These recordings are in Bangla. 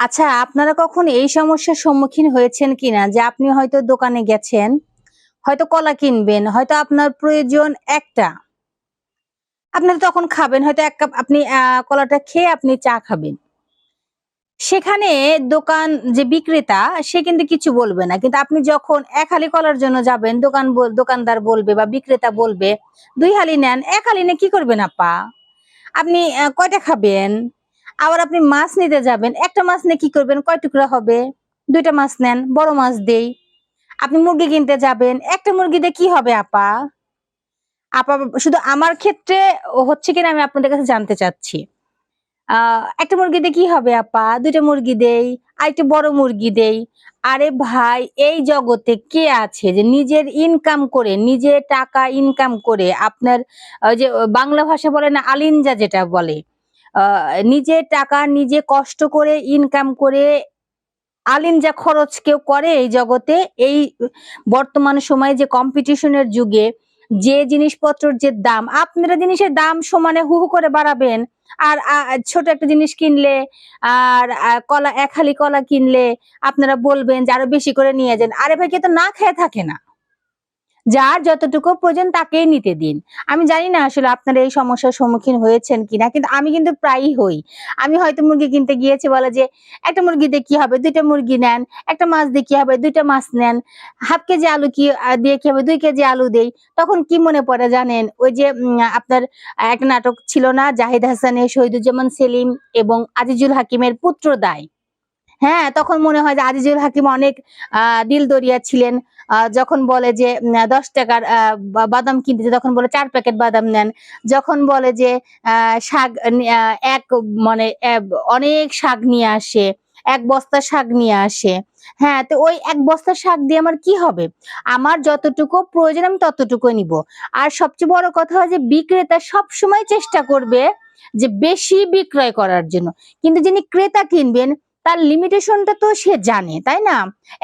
আচ্ছা আপনারা কখন এই সমস্যার সম্মুখীন হয়েছেন কিনা? যে আপনি হয়তো দোকানে গেছেন, হয়তো কলা কিনবেন, হয়তো আপনার প্রয়োজন একটা। আপনারা তখন খাবেন, হয়তো এক কাপ আপনি কলাটা খেয়ে আপনি চা খাবেন। সেখানে দোকান যে বিক্রেতা, সে কিন্তু কিছু বলবে না। কিন্তু আপনি যখন এক হালি কলার জন্য যাবেন, দোকান দোকানদার বলবে বা বিক্রেতা বলবে, দুই হালি নেন, এক হালি নিয়ে কি করবেন আপা? আপনি কয়টা খাবেন? আবার আপনি মাছ নিতে যাবেন। একটা মাছ নিয়ে কি করবেন? কয় টুকরা হবে? দুইটা মাছ নেন, বড় মাছ দেই। আপনি মুরগি কিনতে যাবেন। একটা মুরগি দিয়ে কি হবে, আপা? আপা, শুধু আমার ক্ষেত্রে হচ্ছে কিনা আমি আপনাদের কাছে জানতে চাচ্ছি। আহ, একটা মুরগি দিয়ে কি হবে, আপা? দুইটা মুরগি দেই আর একটু বড় মুরগি দেই। আরে ভাই, এই জগতে কে আছে যে নিজের ইনকাম করে নিজে টাকা ইনকাম করে, আপনার যে বাংলা ভাষা বলে না, আলিনজা যেটা বলে নিজে টাকা, নিজে কষ্ট করে ইনকাম করে আলিন যা খরচ কেউ করে এই জগতে, এই বর্তমান সময়ে যে কম্পিটিশনের যুগে, যে জিনিসপত্রের যে দাম, আপনারা জিনিসের দাম সমানে হু হু করে বাড়াবেন, আর ছোট একটা জিনিস কিনলে, আর কলা, এক হালি কলা কিনলে আপনারা বলবেন যে আরও বেশি করে নিয়ে যান। আরে ভাই কে তো না খেয়ে থাকে না। যার যতটুকু প্রয়োজন তাকেই নিতে দিন। আমি জানি না আসলে আপনারা এই সমস্যার সম্মুখীন হয়েছেন কিনা, কিন্তু আমি কিন্তু প্রায়ই হই। আমি হয়তো মুরগি কিনতে গিয়েছি, বলে যে একটা মুরগি দিয়ে কি হবে? দুইটা মুরগি নেন, একটা মাছ দিয়ে কি হবে? দুইটা মাছ নেন, হাফ কেজি আলু কি দিয়ে কি হবে? দুই কেজি আলু দেই। তখন কি মনে পড়ে জানেন? ওই যে আপনার একটা নাটক ছিল না? জাহিদ হাসানের, শহীদুজ্জামান সেলিম এবং আজিজুল হাকিমের পুত্র দায় হ্যাঁ তখন মনে হয় যে আজিজুল হাকিম অনেক দিল দরিয়া ছিলেন। যখন বলে যে দশ টাকার বাদাম কিনতে তখন বলে চার প্যাকেট বাদাম নেন। যখন বলে যে শাক এক মানে অনেক শাক নিয়ে আসে, এক বস্তা শাক নিয়ে আসে। হ্যাঁ তো ওই এক বস্তা শাক দিয়ে আমার কি হবে? আমার যতটুকু প্রয়োজন, আমি ততটুকু নিব। আর সবচেয়ে বড় কথা হয় যে, বিক্রেতা সব সময় চেষ্টা করবে যে, বেশি বিক্রয় করার জন্য। কিন্তু যিনি ক্রেতা কিনবেন তার লিমিটেশনটা তো সে জানে, তাই না?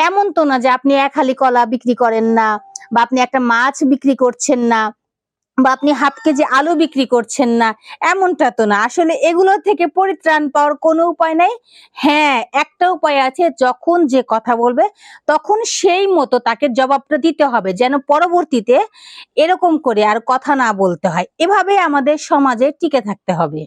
এমন তো না যে আপনি এক হালি কলা বিক্রি করেন না, বা আপনি একটা মাছ বিক্রি করছেন না, বা আপনি হাফ কেজি আলু বিক্রি করছেন না, এমনটা তো না। আসলে এগুলো থেকে পরিত্রাণ পাওয়ার কোনো উপায় নাই। হ্যাঁ একটা উপায় আছে, যখন যে কথা বলবে, তখন সেই মতো তাকে জবাবটা দিতে হবে, যেন পরবর্তীতে এরকম করে আর কথা না বলতে হয়। এভাবে আমাদের সমাজে টিকে থাকতে হবে।